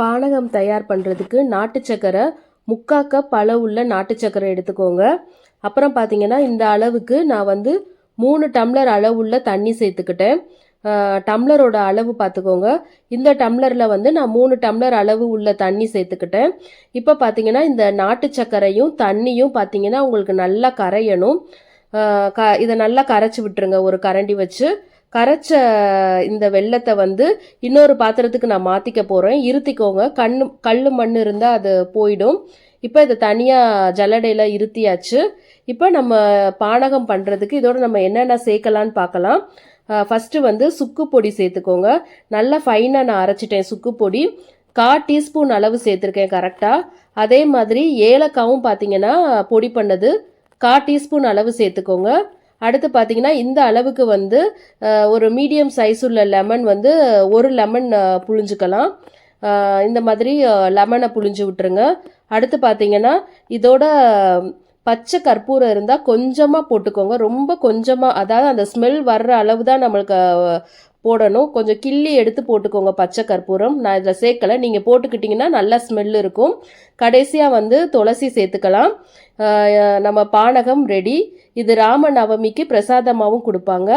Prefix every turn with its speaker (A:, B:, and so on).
A: பானகம் தயார் பண்ணுறதுக்கு நாட்டு சக்கரை முக்கா கப் அளவுள்ள நாட்டு சக்கரை எடுத்துக்கோங்க. அப்புறம் பார்த்தீங்கன்னா இந்த அளவுக்கு நான் வந்து மூணு டம்ளர் அளவுள்ள தண்ணி சேர்த்துக்கிட்டேன். டம்ளரோட அளவு பார்த்துக்கோங்க இந்த டம்ளரில் வந்து நான் மூணு டம்ளர் அளவு உள்ள தண்ணி சேர்த்துக்கிட்டேன். இப்போ பார்த்தீங்கன்னா இந்த நாட்டு சர்க்கரையும் தண்ணியும் பார்த்தீங்கன்னா உங்களுக்கு நல்லா கரையணும். க இதை நல்லா கரைச்சி விட்டுருங்க. ஒரு கரண்டி வச்சு. கரைச்ச இந்த வெள்ளத்தை வந்து இன்னொரு பாத்திரத்துக்கு நான் மாற்றிக்க போகிறேன் இருத்திக்கோங்க. கண்ணு கல் மண் இருந்தால் அது போயிடும். இப்போ இதை தனியாக ஜல்லடையில் இருத்தியாச்சு. இப்போ நம்ம பானகம் பண்ணுறதுக்கு இதோட நம்ம என்னென்ன சேர்க்கலான்னு பார்க்கலாம் ஃபஸ்ட்டு வந்து சுக்கு பொடி சேர்த்துக்கோங்க. நல்லா ஃபைனாக நான் அரைச்சிட்டேன் சுக்கு பொடி. கா டீஸ்பூன் அளவு சேர்த்துருக்கேன் கரெக்டாக அதே மாதிரி ஏலக்காவும் பார்த்தீங்கன்னா பொடி பண்ணது. கா டீஸ்பூன் அளவு சேர்த்துக்கோங்க. அடுத்து பார்த்தீங்கன்னா இந்த அளவுக்கு வந்து ஒரு மீடியம் சைஸ் உள்ள லெமன் வந்து ஒரு லெமன் புழிஞ்சுக்கலாம். இந்த மாதிரி லெமனை புழிஞ்சு விட்டுருங்க. அடுத்து பார்த்தீங்கன்னா இதோட பச்சை கற்பூரம் இருந்தால் கொஞ்சமாக போட்டுக்கோங்க. ரொம்ப கொஞ்சமாக அதாவது அந்த ஸ்மெல் வர்ற அளவு தான் நம்மளுக்கு போடணும். கொஞ்சம் கிள்ளி எடுத்து போட்டுக்கோங்க பச்சை கற்பூரம். நான் இதில் சேர்க்கலை. நீங்கள் போட்டுக்கிட்டிங்கன்னா நல்லா ஸ்மெல் இருக்கும். கடைசியாக வந்து துளசி சேர்த்துக்கலாம். நம்ம பானகம் ரெடி இது ராம நவமிக்கு பிரசாதமாகவும் கொடுப்பாங்க.